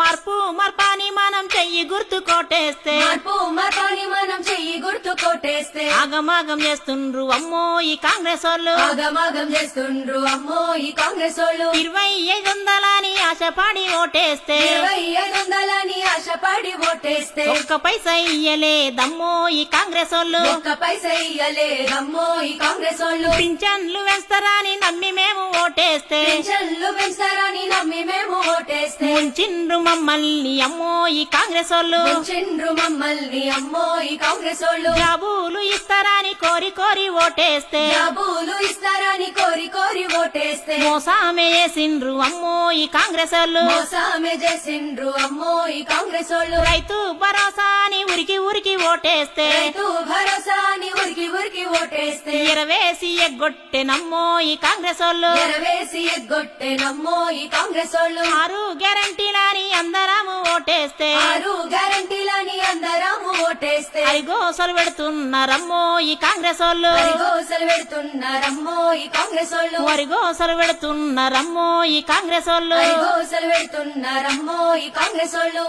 మార్పు మార్పాని మనం చెయ్యి గుర్తు కొట్టేస్తే. మార్పు మార్పాని మనం చెయ్యి గుర్తు కొట్టేస్తే. ఆగమాగం చేస్తుండ్రు అమ్మో ఈ కాంగ్రెస్ వాళ్ళు ఆగమాగం చేస్తుండ్రు అమ్మో ఈ కాంగ్రెస్ వాళ్ళు ఇరవై ఐదు వందలని ఆశపడి ఓటేస్తే. ఇరవై ఐదు వందలని ఆశపడి ఓటేస్తే. ఒక్క పైసా ఇయ్యలేదమ్మో ఈ కాంగ్రెస్ వాళ్ళు ఒక్క పైస ఇయ్యలేదమ్మో ఈ కాంగ్రెస్ వాళ్ళు పింఛన్లు వేస్తారని నమ్మి మేము ఓటేస్తే. పెన్షన్లు పెంచారని నమ్మి మేము ఓటేస్తే. ముంచిండ్రు మమ్మల్ని అమ్మో ఈ కాంగ్రెస్ వాళ్ళు పెంచిండ్రు మమ్మల్ని అమ్మో ఈ కాంగ్రెస్ వాళ్ళు జాబులు ఇస్తారని కోరి కోరి ఓటేస్తే. డబ్బులు ఇస్తారని కోరి కోరి ఓటేస్తే. మోసామే వేసిండ్రు అమ్మో ఈ కాంగ్రెస్ వాళ్ళు మోసామే చేసిండ్రు అమ్మో ఈ కాంగ్రెస్ వాళ్ళు రైతు భరోసా అని ఉరికి ఉరికి ఓటేస్తే. రైతు భరోసా ఉరికి ఓటేస్తే? ఎరవేసి ఎగ్గొట్టెనమ్మో ఈ కాంగ్రెస్ వాళ్ళు ఎరవేసి ఎగ్గొట్టేనమ్మో ఈ కాంగ్రెస్ వాళ్ళు ఆరు గ్యారంటీలని అందరము ఓటేస్తే. ఆరు గ్యారంటీలని అందరము ఓటేస్తే. అరిగోసలు పెడుతున్నారమ్మో ఈ కాంగ్రెస్ వాళ్ళు అరిగోసలు పెడుతున్నారమ్మో ఈ కాంగ్రెస్ వాళ్ళు వరిగోసలు పెడుతున్నారమ్మో ఈ కాంగ్రెస్ వాళ్ళు అరిగోసలు పెడుతున్నారమ్మో ఈ కాంగ్రెస్ వాళ్ళు